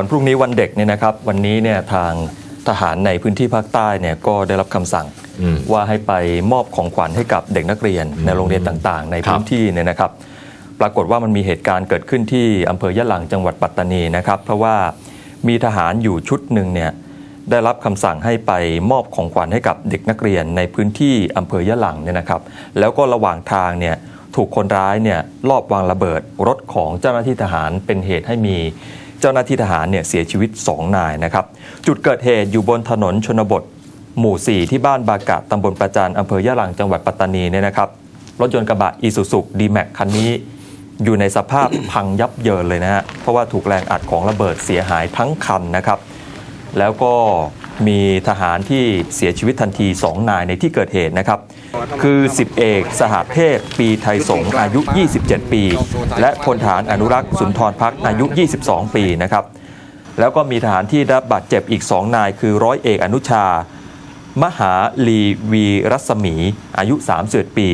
วันพรุ่งนี้วันเด็กเนี่ยนะครับ วันนี้เนี่ยทางทหารในพื้นที่ภาคใต้เนี่ยก็ได้รับคำสั่งอืมว่าให้ไปมอบของขวัญให้กับเด็กนักเรียนในโรงเรียนต่างๆ ในพื้นที่เนี่ยนะครับ ปรากฏว่ามันมีเหตุการณ์เกิดขึ้นที่อำเภอยะหลังจังหวัดปัตตานีนะครับ เพราะว่ามีทหารอยู่ชุดหนึ่งเนี่ยได้รับคำสั่งให้ไปมอบของขวัญให้กับเด็กนักเรียนในพื้นที่อำเภอยะหลังเนี่ยนะครับ แล้วก็ระหว่างทางเนี่ยถูกคนร้ายเนี่ยลอบวางระเบิดรถของเจ้าหน้าที่ทหารเป็นเหตุให้มี เจ้าหน้าที่ทหารเนี่ยเสียชีวิต 2 นายนะครับ จุดเกิดเหตุอยู่บนถนนชนบท หมู่ 4 ที่บ้านบากะตำบลประจานอำเภอยะหลังจังหวัดปัตตานีเนี่ยนะครับ รถยนต์กระบะอีซูซุดีแม็กคันนี้อยู่ในสภาพพังยับเยินเลยนะฮะ เพราะว่าถูกแรงอัดของระเบิดเสียหายทั้งคันนะครับ แล้วก็ มีทหารที่เสียชีวิตทันที 2 นายในที่เกิดเหตุนะครับ คือ 10 เอกสหเทพ ปีไทยสงฆ์อายุ 27 ปี และพลฐานอนุรักษ์สุนทรพักอายุ 22 ปีนะครับ แล้วก็มีทหารที่ได้รับบาดเจ็บอีก 2 นาย คือร้อยเอกอนุชา มหาลีวีรัศมี อายุ 31 ปี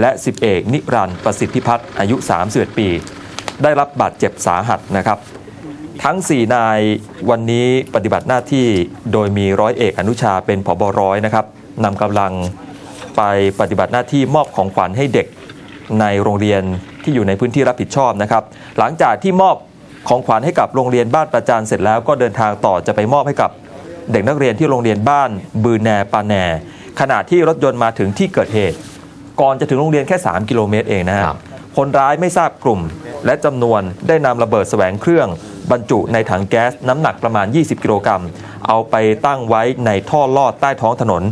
และสิบเอกนิรันดร์ประสิทธิพัฒน์อายุ 31 ปี ได้รับบาดเจ็บสาหัสนะครับ ทั้ง 4 นายวันนี้ปฏิบัติหน้าที่โดยมีร้อยเอกอนุชาเป็นผบร้อยนะครับนำกำลังไปปฏิบัติหน้าที่มอบของขวัญให้เด็กในโรงเรียนที่อยู่ในพื้นที่รับผิดชอบนะครับ หลังจากที่มอบของขวัญให้กับโรงเรียนบ้านประจานเสร็จแล้วก็เดินทางต่อจะไปมอบให้กับเด็กนักเรียนที่โรงเรียนบ้านบือแนปาแนขณะที่รถยนต์มาถึงที่เกิดเหตุ ก่อนจะถึงโรงเรียนแค่ 3 กิโลเมตรเองนะฮะครับคนร้ายไม่ทราบกลุ่ม และจำนวนได้นำระเบิดแสวงเครื่อง บรรจุในถังแก๊สน้ำหนักประมาณ 20 กิโลกรัม เอาไปตั้งไว้ในท่อลอดใต้ท้องถนน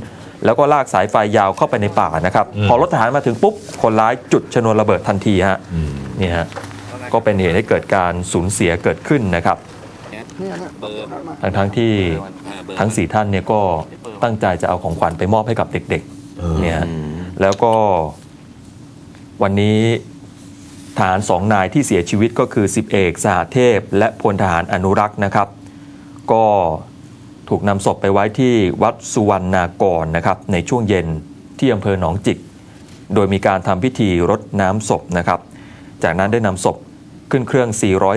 แล้วก็ลากสายไฟยาวเข้าไปในป่านะครับอืมพอรถทหารมาถึงปุ๊บ คนร้ายจุดชนวนระเบิดทันทีฮะอืมนี่ฮะก็เป็นเหตุให้เกิดการสูญเสียเกิดขึ้นนะครับทั้งทั้งๆที่ทั้งสี่ท่านเนี่ยก็ตั้งใจจะเอาของขวัญไปมอบให้กับเด็กเออๆเนี่ยแล้วก็วันนี้ ทหารสองนายที่เสียชีวิตก็คือสิบเอกสหเทพ และพลทหารอนุรักษ์นะครับ ก็ถูกนำศพไปไว้ที่วัดสุวรรณากรนะครับในช่วงเย็นที่อำเภอหนองจิก โดยมีการทำพิธีรดน้ำศพนะครับ จากนั้นได้นำศพขึ้นเครื่อง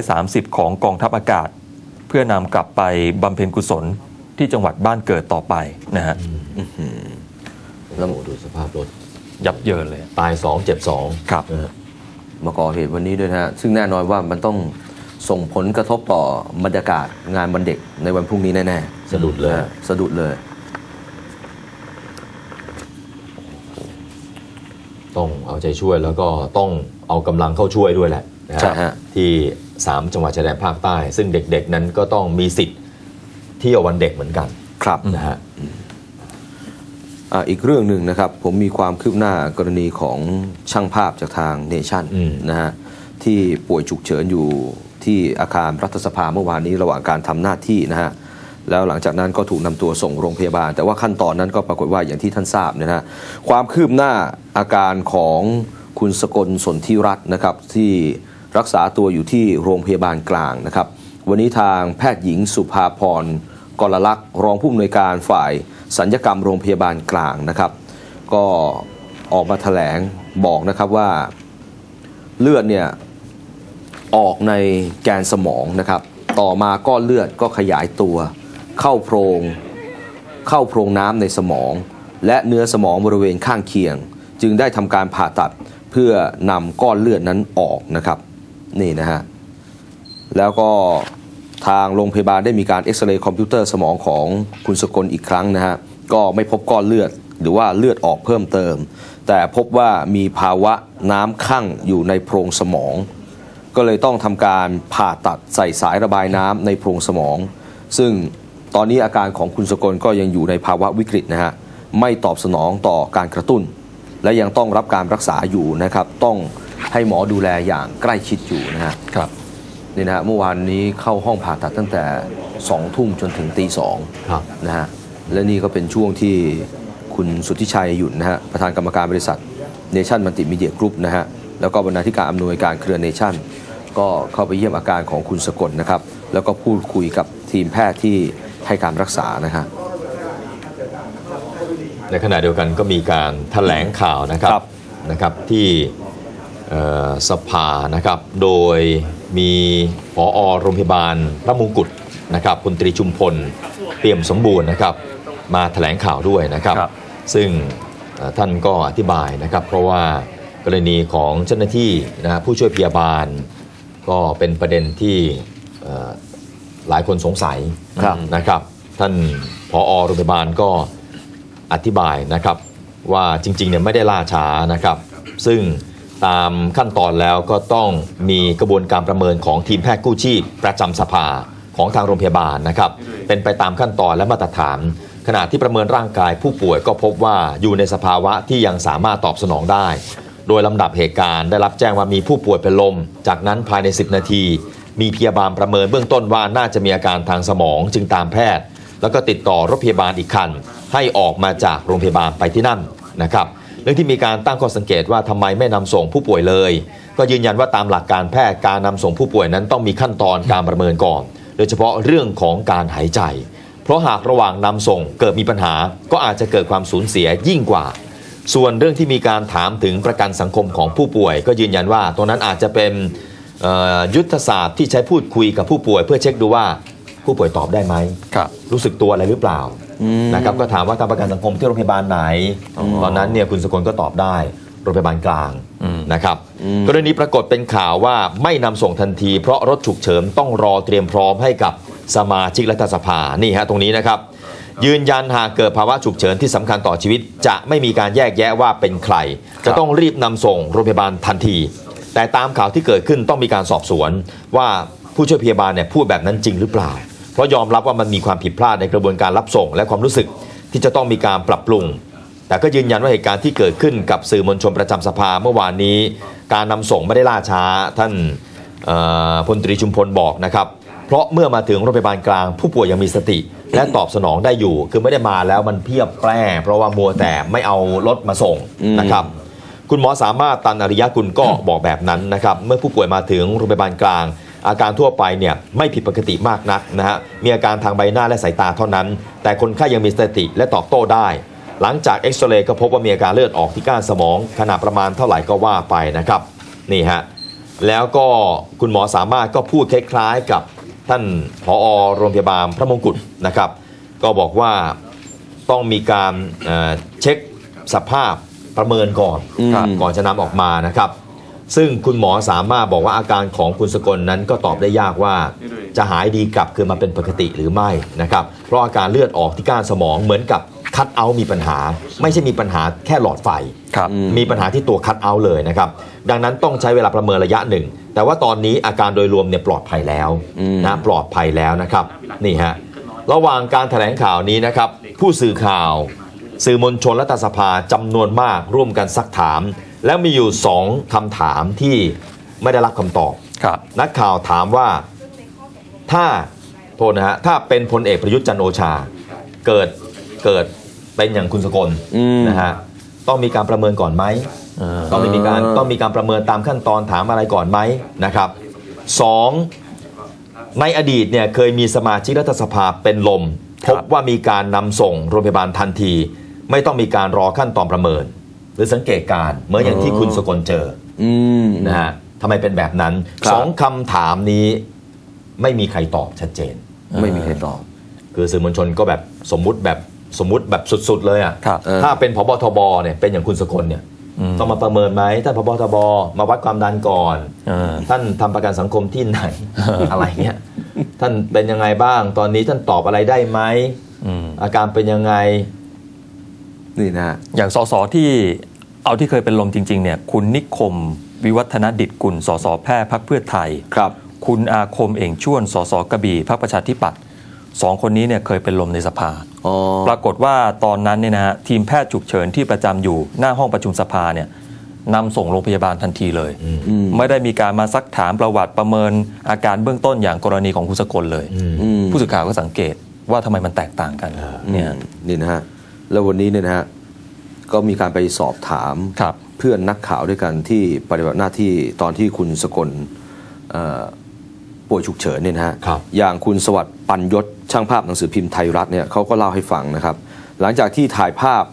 430 ของกองทัพอากาศ เพื่อนำกลับไปบำเพ็ญกุศลที่จังหวัดบ้านเกิดต่อไปนะฮะแล้วดูสภาพรถยับเยินเลย ตายสองเจ็บสองครับเออ มาก่อเหตุวันนี้ด้วยนะฮะซึ่งแน่นอนว่ามันต้องส่งผลกระทบต่อบรรยากาศงานวันเด็กในวันพรุ่งนี้แน่สะดุดเลยนะฮะสะดุดเลย ต้องเอาใจช่วยแล้วก็ต้องเอากำลังเข้าช่วยด้วยแหละนะใช่ฮะ ที่ 3 จังหวัดชายแดนภาคใต้ ซึ่งเด็กๆนั้นก็ต้องมีสิทธิ์เที่ยววันเด็กเหมือนกันครับ นะฮะ อ่าอีกเรื่องหนึ่งนะครับ ผมมีความคืบหน้ากรณีของช่างภาพจากทางเนชั่นอืมนะฮะที่ป่วยฉุกเฉินอยู่ที่อาคารรัฐสภาเมื่อวานนี้ระหว่างการทำหน้าที่นะฮะแล้วหลังจากนั้นก็ถูกนำตัวส่งโรงพยาบาล แต่ว่าขั้นตอนนั้นก็ปรากฏว่าอย่างที่ท่านทราบนะฮะความคืบหน้าอาการของคุณสกลสนธิรัตน์นะครับที่รักษาตัวอยู่ที่โรงพยาบาลกลางนะครับ วันนี้ทางแพทย์หญิงสุภาพรกรลักษณ์รองผู้อำนวยการฝ่าย สัญญกรรมโรงพยาบาลกลางนะครับ ก็ออกมาแถลงบอกนะครับว่าเลือดเนี่ยออกในแกนสมองนะครับ ต่อมาก้อนเลือดก็ขยายตัว เข้าโพรงเข้าโพรงน้ำในสมอง และเนื้อสมองบริเวณข้างเคียง จึงได้ทำการผ่าตัดเพื่อนำก้อนเลือดนั้นออกนะครับ นี่นะฮะแล้วก็ ทางโรงพยาบาลได้มีการเอ็กซเรย์คอมพิวเตอร์สมองของคุณสกลอีกครั้งนะฮะก็ไม่พบก้อนเลือดหรือว่าเลือดออกเพิ่มเติม แต่พบว่ามีภาวะน้ำข้างอยู่ในโพรงสมอง ก็เลยต้องทำการผ่าตัดใส่สายระบายน้ำในโพรงสมอง ซึ่งตอนนี้อาการของคุณสกลก็ยังอยู่ในภาวะวิกฤตนะฮะไม่ตอบสนองต่อการกระตุ้น และยังต้องรับการรักษาอยู่นะครับ ต้องให้หมอดูแลอย่างใกล้ชิดอยู่นะฮะครับ นี่นะฮะเมื่อวานนี้เข้าห้องผ่าตัดตั้งแต่สองทุ่มจนถึงตีสองครับ นะฮะและนี่ก็เป็นช่วงที่คุณสุทธิชัยหยุ่นนะฮะประธานกรรมการบริษัทเนชั่นมัลติมีเดียกรุ๊ปนะฮะแล้วก็บรรณาธิการอำนวยการเครือเนชั่นก็เข้าไปเยี่ยมอาการของคุณสกลนะครับ แล้วก็พูดคุยกับทีมแพทย์ที่ให้การรักษานะฮะในขณะเดียวกันก็มีการแถลงข่าวนะครัครับบนะครับที่เอ่อสภานะครับโดย มีผอโรงพยาบาลพระมงกุฎนะครับพลตรีชุมพลเปี่ยมสมบูรณ์นะครับ มาแถลงข่าวด้วยนะครับ ครับ ซึ่งเอ่อท่านก็อธิบายนะครับ เพราะว่ากรณีของเจ้าหน้าที่นะฮะผู้ช่วยพยาบาล ก็เป็นประเด็นที่เอ่อหลายคนสงสัยครับ นะครับ ท่านผอโรงพยาบาลก็อธิบายนะครับว่าจริงๆเนี่ยไม่ได้ล่าช้านะครับ ซึ่ง ตามขั้นตอนแล้วก็ต้องมีกระบวนการประเมินของทีมแพทย์กู้ชีพประจำสภาของทางโรงพยาบาลนะครับ เป็นไปตามขั้นตอนและมาตรฐาน ขณะที่ประเมินร่างกายผู้ป่วยก็พบว่าอยู่ในสภาวะที่ยังสามารถตอบสนองได้ โดยลำดับเหตุการณ์ได้รับแจ้งว่ามีผู้ป่วยเป็นลม จากนั้นภายใน 10 นาที มีพยาบาลประเมินเบื้องต้นว่าน่าจะมีอาการทางสมองจึงตามแพทย์ แล้วก็ติดต่อรถพยาบาลอีกคัน ให้ออกมาจากโรงพยาบาลไปที่นั่นนะครับ รื่องที่มีการตั้งข้อสังเกตว่าทำไมไม่นำส่งผู้ป่วยเลย ก็ยืนยันว่าตามหลักการแพทย์การนำส่งผู้ป่วยนั้นต้องมีขั้นตอนการประเมินก่อน โดยเฉพาะเรื่องของการหายใจ เพราะหากระหว่างนำส่งเกิดมีปัญหา ก็อาจจะเกิดความสูญเสียยิ่งกว่า ส่วนเรื่องที่มีการถามถึงประกันสังคมของผู้ป่วย ก็ยืนยันว่าตรงนั้นอาจจะเป็นเอ่อยุทธศาสตร์ที่ใช้พูดคุยกับผู้ป่วย เพื่อเช็คดูว่าผู้ป่วยตอบได้ไหมครับรู้สึกตัวอะไรหรือเปล่า นะครับก็ถามว่าทางประกันสังคมที่โรงพยาบาลไหน ตอนนั้นเนี่ยคุณสกลก็ตอบได้โรงพยาบาลกลางอืมนะครับกรณีปรากฏเป็นข่าวว่าไม่นำส่งทันที เพราะรถฉุกเฉินต้องรอเตรียมพร้อมให้กับสมาชิกรัฐสภานี่ฮะตรงนี้นะครับยืนยันหากเกิดภาวะฉุกเฉินที่สำคัญต่อชีวิต จะไม่มีการแยกแยะว่าเป็นใคร จะต้องรีบนำส่งโรงพยาบาลทันที แต่ตามข่าวที่เกิดขึ้นต้องมีการสอบสวนว่าผู้ช่วยพยาบาลเนี่ยพูดแบบนั้นจริงหรือเปล่า เพราะยอมรับว่ามันมีความผิดพลาดในกระบวนการรับส่ง และความรู้สึกที่จะต้องมีการปรับปรุง แต่ก็ยืนยันว่าเหตุการณ์ที่เกิดขึ้นกับสื่อมวลชนประจำสภาเมื่อวานนี้ การนำส่งไม่ได้ล่าช้าท่านพลตรีชุมพลบอกนะครับเพราะเมื่อมาถึงโรงพยาบาลกลางผู้ป่วยยังมีสติ และตอบสนองได้อยู่ คือไม่ได้มาแล้วมันเพียบแปร่เพราะว่ามัวแต่ไม่เอารถมาส่งนะครับคุณหมอสามารถตันอริยะกุลก็บอกแบบนั้นนะครับ เมื่อผู้ป่วยมาถึงโรงพยาบาลกลาง อาการทั่วไปเนี่ยไม่ผิดปกติมากนักนะฮะมีอาการทางใบหน้าและสายตาเท่านั้น แต่คนไข้ยังมีสติและตอบโต้ได้ หลังจากเอ็กซเรย์ก็พบว่ามีอาการเลือดออกที่ก้านสมอง ขนาดประมาณเท่าไหร่ก็ว่าไปนะครับนี่ฮะแล้วก็คุณหมอสามารถก็พูดคล้ายๆกับท่านผอโรงพยาบาลพระมงกุฎนะครับ ก็บอกว่าต้องมีการเอ่อเช็คสภาพประเมินก่อนอืมครับก่อนจะนำออกมานะครับ ซึ่งคุณหมอสามารถบอกว่าอาการของคุณสกลนั้นก็ตอบได้ยากว่า จะหายดีกลับคืนมาเป็นปกติหรือไม่นะครับ เพราะอาการเลือดออกที่ก้านสมองเหมือนกับคัดเอาท์มีปัญหา ไม่ใช่มีปัญหาแค่หลอดไฟครับมีปัญหาที่ตัวคัดเอาท์เลยนะครับ ดังนั้นต้องใช้เวลาประเมินระยะหนึ่ง แต่ว่าตอนนี้อาการโดยรวมเนี่ยปลอดภัยแล้วนะปลอดภัยแล้วนะครับนี่ฮะระหว่างการแถลงข่าวนี้นะครับผู้สื่อข่าว สื่อมวลชนและตสภาจำนวนมากร่วมกันซักถาม แล้วมีอยู่สองคำถามที่ไม่ได้รับคำตอบ ครับ นักข่าวถามว่าถ้าโทษนะฮะถ้าเป็นพลเอกประยุทธ์จันทร์โอชา เกิดเกิดเป็นอย่างคุณสกลอืม นะฮะต้องมีการประเมินก่อนไหมเออต้องมีการต้องมีการประเมินตามขั้นตอนถามอะไรก่อนไหมนะครับสองในอดีตเนี่ยเคยมีสมาชิกรัฐสภาเป็นลม พบว่ามีการนำส่งโรงพยาบาลทันที ไม่ต้องมีการรอขั้นตอนประเมิน หรือสังเกตการณ์เหมื่อนอย่างที่คุณสกลเจออืมนะฮะทำไมเป็นแบบนั้นครับสองคำถามนี้ไม่มีใครตอบชัดเจน ไม่มีใครตอบ คือสื่อมวลชนก็แบบสมมุติแบบสมมุติแบบสุด ๆ เลยอะครับเออถ้าเป็นพบทบเนี่ยเป็นอย่างคุณสกลเนี่ยอืมต้องมาประเมินไหมท่านพบทบมาวัดความดันก่อนเออท่านทำประกันสังคมที่ไหนอะไรเงี้ยท่านเป็นยังไงบ้าง ตอนนี้ท่านตอบอะไรได้ไหมอืมอาการเป็นยังไงนี่นะฮะอย่างสสที่ เอาที่เคยเป็นลมจริงๆเนี่ยคุณนิคม วิวัฒนดิตกุลสสแพร่พักเพื่อไทยครับ คุณอาคมเอ่งช่วนสสกระบี่พรรคประชาธิปัตย์สองคนนี้เนี่ยเคยเป็นลมในสภาอ๋อปรากฏว่าตอนนั้นเนี่ยนะฮะทีมแพทย์ฉุกเฉินที่ประจำอยู่หน้าห้องประชุมสภาเนี่ยนำส่งโรงพยาบาลทันทีเลยอืมไม่ได้มีการมาซักถามประวัติประเมินอาการเบื้องต้นอย่างกรณีของคุณสกลเลยอืมผู้สื่อข่าวก็สังเกตว่าทำไมมันแตกต่างกันเนี่ยนี่นะฮะแล้ววันนี้เนี่ยนะฮะ ก็มีการไปสอบถามครับเพื่อนนักข่าวด้วยกันที่ปฏิบัติหน้าที่ตอนที่คุณสกลเอ่อป่วยฉุกเฉินเนี่ยนะฮะครับอย่างคุณสวัสดิ์ปัญยศช่างภาพหนังสือพิมพ์ไทยรัฐเนี่ยเขาก็เล่าให้ฟังนะครับ หลังจากที่ถ่ายภาพ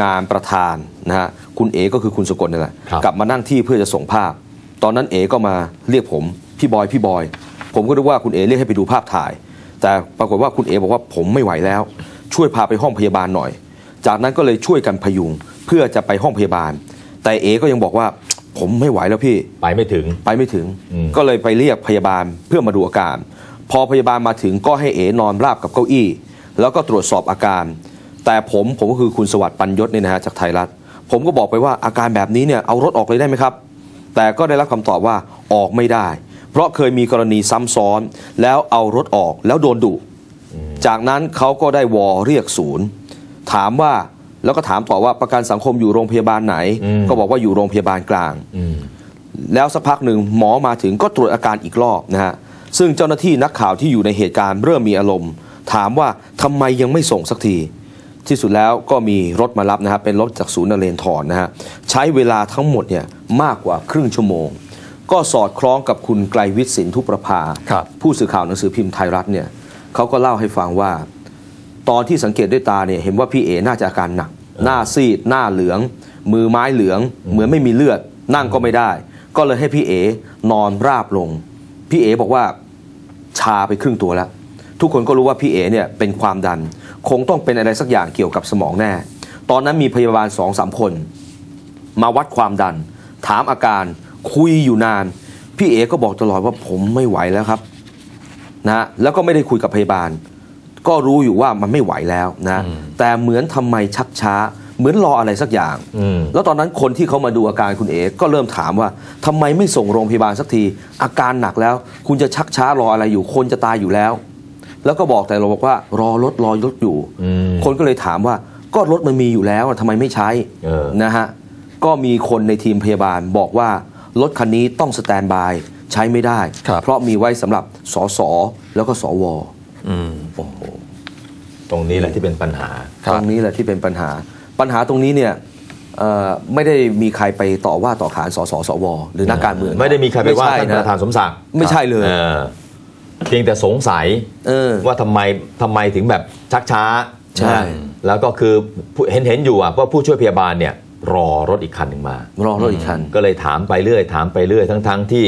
งานประธานนะฮะคุณเอก็คือคุณสกลนี่แหละครับกลับมานั่งที่เพื่อจะส่งภาพ ตอนนั้นเอก็มาเรียกผมพี่บอยพี่บอย ผมก็รู้ว่าคุณเอเรียกให้ไปดูภาพถ่าย แต่ปรากฏว่าคุณเอบอกว่าผมไม่ไหวแล้ว ช่วยพาไปห้องพยาบาลหน่อย จากนั้นก็เลยช่วยกันพยุงเพื่อจะไปห้องพยาบาล แต่เอก็ยังบอกว่าผมไม่ไหวแล้วพี่ไปไม่ถึงไปไม่ถึงอืมก็เลยไปเรียกพยาบาลเพื่อมาดูอาการ พอพยาบาลมาถึงก็ให้เอนอนราบกับเก้าอี้ แล้วก็ตรวจสอบอาการ แต่ผมผมก็คือคุณสวัสดิ์ปัญยศเนี่ยนะฮะจากไทยรัฐ ผมก็บอกไปว่าอาการแบบนี้เนี่ยเอารถออกเลยได้ไหมครับ แต่ก็ได้รับคำตอบว่าออกไม่ได้ เพราะเคยมีกรณีซ้ำซ้อน แล้วเอารถออกแล้วโดนดุจากนั้นเขาก็ได้วอเรียกศูนย์ ถามว่าแล้วก็ถามต่อว่าประกันสังคมอยู่โรงพยาบาลไหนอืมก็บอกว่าอยู่โรงพยาบาลกลางอืมแล้วสักพักหนึ่งหมอมาถึงก็ตรวจอาการอีกรอบนะฮะซึ่งเจ้าหน้าที่นักข่าวที่อยู่ในเหตุการณ์เริ่มมีอารมณ์ ถามว่าทำไมยังไม่ส่งสักที ที่สุดแล้วก็มีรถมารับนะฮะเป็นรถจากศูนย์นเรนทรนะฮะใช้เวลาทั้งหมดเนี่ยมากกว่าครึ่งชั่วโมง ก็สอดคล้องกับคุณไกลวิทย์สินทุประภาครับผู้สื่อข่าวหนังสือพิมพ์ไทยรัฐเนี่ยเขาก็เล่าให้ฟังว่า ตอนที่สังเกตด้วยตาเนี่ยเห็นว่าพี่เอน่าจะอาการหนัก หน้าซีด หน้าเหลือง มือไม้เหลือง เหมือนไม่มีเลือด นั่งก็ไม่ได้ ก็เลยให้พี่เอนอนราบลง พี่เอบอกว่าชาไปครึ่งตัวแล้ว ทุกคนก็รู้ว่าพี่เอเนี่ยเป็นความดัน คงต้องเป็นอะไรสักอย่างเกี่ยวกับสมองแน่ ตอนนั้นมีพยาบาลสองสามคน มาวัดความดัน ถามอาการคุยอยู่นาน พี่เอก็บอกตลอดว่าผมไม่ไหวแล้วครับนะแล้วก็ไม่ได้คุยกับพยาบาล ก็รู้อยู่ว่ามันไม่ไหวแล้วนะแต่เหมือนทำไมชักช้า เหมือนรออะไรสักอย่างอืมแล้วตอนนั้นคนที่เขามาดูอาการคุณเอก็เริ่มถามว่าทำไมไม่ส่งโรงพยาบาลสักที อาการหนักแล้ว คุณจะชักช้ารออะไรอยู่ คนจะตายอยู่แล้ว แล้วก็บอกแต่เราบอกว่ารอรถรอรถอยู่อืมคนก็เลยถามว่าก็รถมันมีอยู่แล้วทำไมไม่ใช้เออนะฮะก็มีคนในทีมพยาบาลบอกว่ารถคันนี้ต้องสแตนบายใช้ไม่ได้ครับเพราะมีไว้สำหรับสสแล้วก็สวอืมโอ้โห ตรงนี้แหละที่เป็นปัญหาครับตรงนี้แหละที่เป็นปัญหา ปัญหาตรงนี้เนี่ยเอ่อไม่ได้มีใครไปต่อว่าต่อขานสสสวหรือนักการเมือง ไม่ได้มีใครไปว่าช่ท่านประธานสมศักดิ์ไม่ใช่เลยเออเพียงแต่สงสัยเออว่าทำไมทำไมถึงแบบชักช้าใช่แล้วก็คือผู้เห็นเห็นอยู่อะว่าผู้ช่วยพยาบาลเนี่ยรอรถอีกคันหนึ่งมา รอรถอีกคัน ก็เลยถามไปเรื่อย ถามไปเรื่อยทั้งทั้งที่